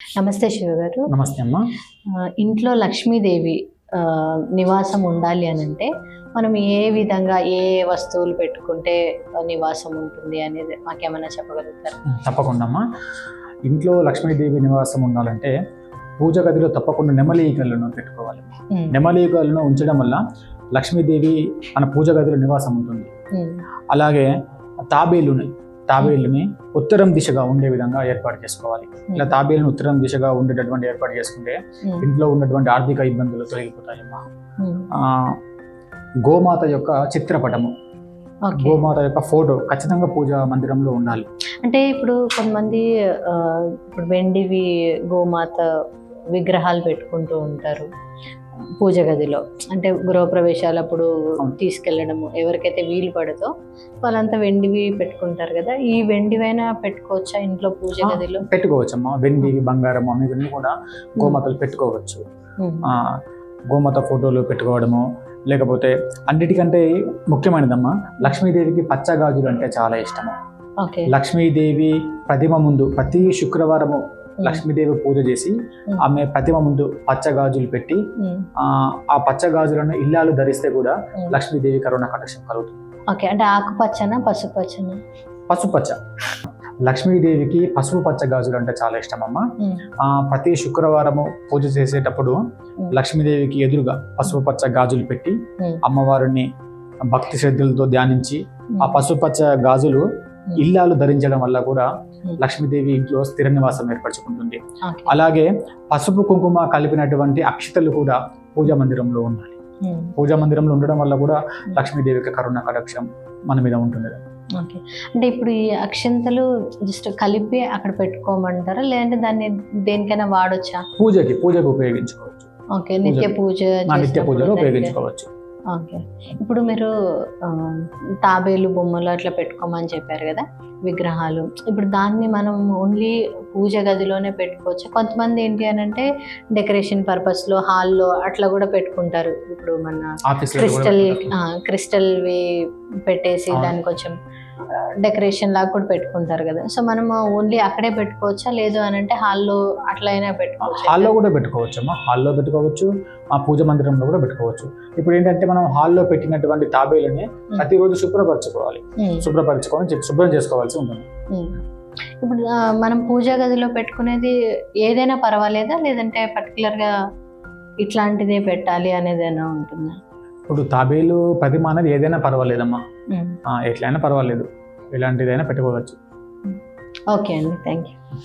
నమస్తే శివ గారు. నమస్తే అమ్మా. ఇంట్లో లక్ష్మీదేవి నివాసం ఉండాలి అని అంటే మనం ఏ విధంగా ఏ వస్తువులు పెట్టుకుంటే నివాసం ఉంటుంది అనేది మాకేమైనా చెప్పగలుగుతారు? తప్పకుండా అమ్మా. ఇంట్లో లక్ష్మీదేవి నివాసం ఉండాలంటే పూజ గదిలో తప్పకుండా నెమలీకలను పెట్టుకోవాలి. నెమలీకలను ఉంచడం వల్ల లక్ష్మీదేవి మన పూజ గదిలో నివాసం ఉంటుంది. అలాగే తాబేలుని తాబేలుని ఉత్తరం దిశగా ఉండే విధంగా ఏర్పాటు చేసుకోవాలి. ఇలా తాబేలుని ఉత్తరం దిశగా ఉండేటటువంటి ఏర్పాటు చేసుకుంటే ఇంట్లో ఉన్నటువంటి ఆర్థిక ఇబ్బందులు తొలగిపోతాయమ్మా. ఆ, గోమాత యొక్క చిత్రపటము. గోమాత యొక్క ఫోటో ఖచ్చితంగా పూజ మందిరంలో ఉండాలి. అంటే ఇప్పుడు కొంతమంది ఇప్పుడు వెండివి గోమాత విగ్రహాలు పెట్టుకుంటూ ఉంటారు. పూజ గదిలో. అంటే గృహప్రవేశాలప్పుడు తీసుకెళ్ళడము ఎవరికైతే వీలు పడదో వాళ్ళంతా వెండివి పెట్టుకుంటారు కదా. ఈ వెండివైనా పెట్టుకోవచ్చా ఇంట్లో పూజ గదిలో? పెట్టుకోవచ్చమ్మా. వెండి బంగారం ఇవన్నీ కూడా గోమాతలు పెట్టుకోవచ్చు. గోమాత ఫోటోలు పెట్టుకోవడము లేకపోతే అన్నిటికంటే ముఖ్యమైనదమ్మా లక్ష్మీదేవికి పచ్చ గాజులు అంటే చాలా ఇష్టము. ఓకే. లక్ష్మీదేవి ప్రతిమ ముందు ప్రతి శుక్రవారము లక్ష్మీదేవి పూజ చేసి ఉమ్. ఆమె ప్రతిమ ముందు పచ్చ గాజులు పెట్టి ఉమ్. ఆ, పచ్చ గాజులను ఇల్లాలు ధరిస్తే కూడా. లక్ష్మీదేవి కరుణ కటాక్షం కలుగుతుంది ఓకే అంటే ఆకుపచ్చనా పసుపచ్చనా పసుపు పచ్చ లక్ష్మీదేవికి పసుపు పచ్చ గాజులు అంటే చాలా ఇష్టం అమ్మ ప్రతి శుక్రవారము పూజ చేసేటప్పుడు. లక్ష్మీదేవికి ఎదురుగా పసుపు పచ్చ గాజులు పెట్టి. అమ్మవారిని భక్తి శ్రద్ధలతో ధ్యానించి. ఆ పసుపు పచ్చ గాజులు ఇల్లాలు ధరించడం వల్ల కూడా. లక్ష్మీదేవి ఇంట్లో స్థిర నివాసం ఏర్పరచుకుంటుంది. అలాగే పసుపు కుంకుమ కలిపినటువంటి అక్షతలు కూడా పూజా మందిరంలో ఉండాలి. పూజా మందిరంలో ఉండడం వల్ల కూడా లక్ష్మీదేవికి కరుణ కటాక్షం మన మీద ఉంటుంది. ఓకే. అంటే ఇప్పుడు ఈ అక్షంతలు జస్ట్ కలిపి అక్కడ పెట్టుకోమంటారా? లేదంటే దాన్ని దేనికైనా వాడొచ్చా? పూజకి పూజకు ఉపయోగించుకోవచ్చు. ఓకే నిత్య పూజ నిత్య పూజలో ఉపయోగించుకోవచ్చు. ఓకే. ఇప్పుడు మీరు తాబేలు బొమ్మలు అట్లా పెట్టుకోమని చెప్పారు కదా విగ్రహాలు. ఇప్పుడు దాన్ని మనం ఓన్లీ పూజ గదిలోనే పెట్టుకోవచ్చు? కొంతమంది ఏంటి అని అంటే డెకరేషన్ పర్పస్లో హాల్లో అట్లా కూడా పెట్టుకుంటారు. ఇప్పుడు మన క్రిస్టల్ క్రిస్టల్వి పెట్టేసి. దాన్ని కొంచెం డెకరేషన్ లాగా కూడా పెట్టుకుంటారు కదా. సో మనం ఓన్లీ అక్కడే పెట్టుకోవచ్చా? లేదు అని అంటే హాల్లో అట్లా అయినా పెట్టుకోవచ్చు? హాల్లో కూడా పెట్టుకోవచ్చు అమ్మా హాల్లో పెట్టుకోవచ్చు ఆ పూజ మందిరంలో కూడా పెట్టుకోవచ్చు. ఇప్పుడు ఏంటంటే మనం హాల్లో పెట్టినటువంటి తాబేలుని ప్రతిరోజు శుభ్రపరచుకోవాలి. శుభ్రపరచుకొని చెప్పి శుభ్రం చేసుకోవాల్సి ఉంటుంది. ఇప్పుడు మనం పూజా గదిలో పెట్టుకునేది ఏదైనా పర్వాలేదా? లేదంటే particular గా ఇట్లాంటిదే పెట్టాలి అనేది ఏమైనా ఉంటుందా? ఇప్పుడు తాబేలు ప్రతిమ అనేది ఏదైనా పర్వాలేదమ్మా. ఎట్లయినా పర్వాలేదు. ఎలాంటిదైనా పెట్టుకోవచ్చు. ఓకే అండి. Thank you